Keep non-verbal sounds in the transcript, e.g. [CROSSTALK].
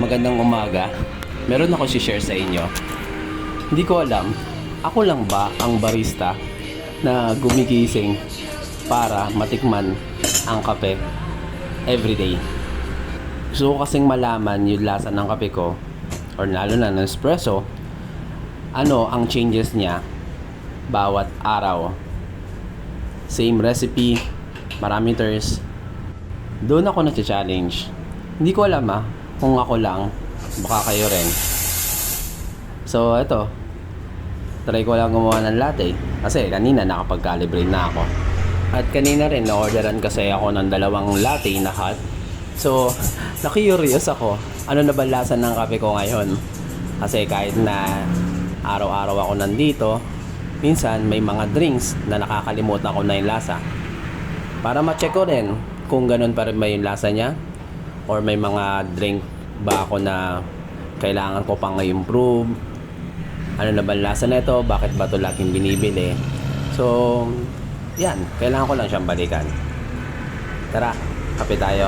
magandang umaga. Meron ako si-share sa inyo. Hindi ko alam, ako lang ba ang barista na gumigising para matikman ang kape everyday. Gusto ko kasing malaman yung lasa ng kape ko or lalo na ng espresso ano ang changes niya bawat araw. Same recipe, maraming thirst. Doon ako na-challenge. Hindi ko alam ah, kung ako lang, baka kayo rin. So, ito. Try ko lang gumawa ng latte. Kasi kanina nakapag-calibrate na ako. At kanina rin, na-orderan kasi ako ng dalawang latte na hot. So, [LAUGHS] na-curious ako. Ano na ba lasa ng kape ko ngayon? Kasi kahit na araw-araw ako nandito, minsan may mga drinks na nakakalimutan ko na yung lasa. Para ma-check ko rin kung ganun pa rin ba yung lasa niya or may mga drink ba ako na kailangan ko pang i-improve? Ano na ba lasa nito? Bakit ba ito laging binibili? So yan. Kailangan ko lang siyang balikan. Tara kape tayo